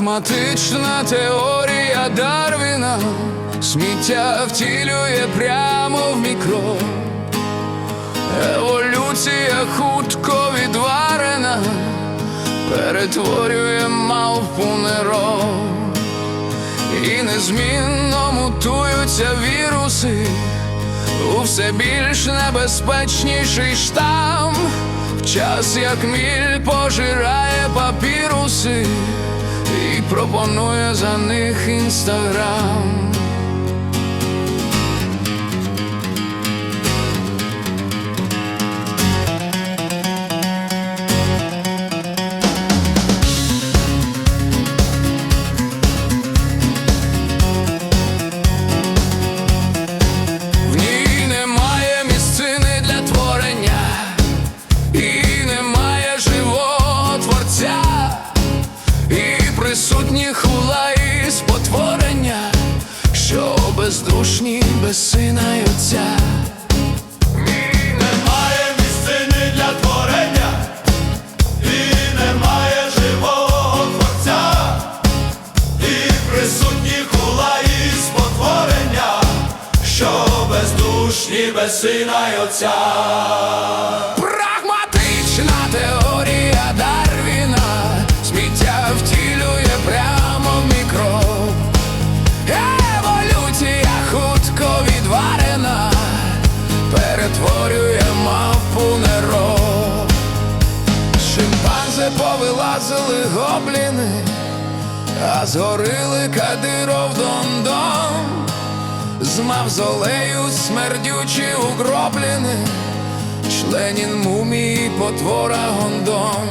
Прагматична теорія Дарвіна. Сміття втілює прямо в мікро. Еволюція хутко відварена, перетворює мавпу неро. І незмінно мутуються віруси. У все більш небезпечніший штам, в час як міль пожирає папіруси пропонує за них інстаграм. Бездушні без сина й отця. Немає місцини для творення, і немає живого творця, і присутні хула і спотворення, що бездушні без перетворює мавпу нероб. Шимпанзи повилазили гобліни, а згорили Кадиров Дондон. З мавзолею смердючі угроблені, членін мумії потвора гондон.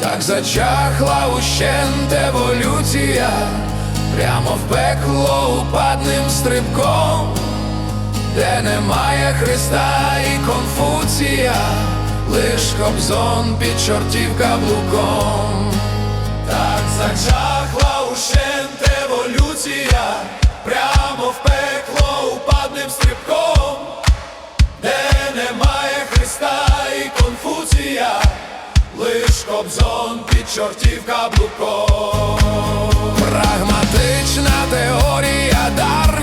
Так зачахла ущент еволюція, прямо в пекло упадним стрибком, де немає Христа і Конфуція, лиш Кобзон під чортів каблуком. Так зачахла ущент еволюція, прямо в пекло упадним стрибком, де немає Христа і Конфуція, лиш Кобзон під чортів каблуком. Прагматична теорія Дарвіна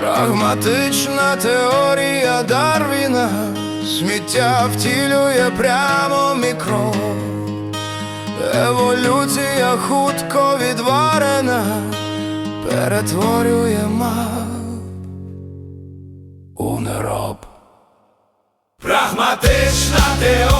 Прагматична теорія Дарвіна, сміття втілює прямо мікро, еволюція хутко відварена, перетворює мав у нероб. Прагматична теорія.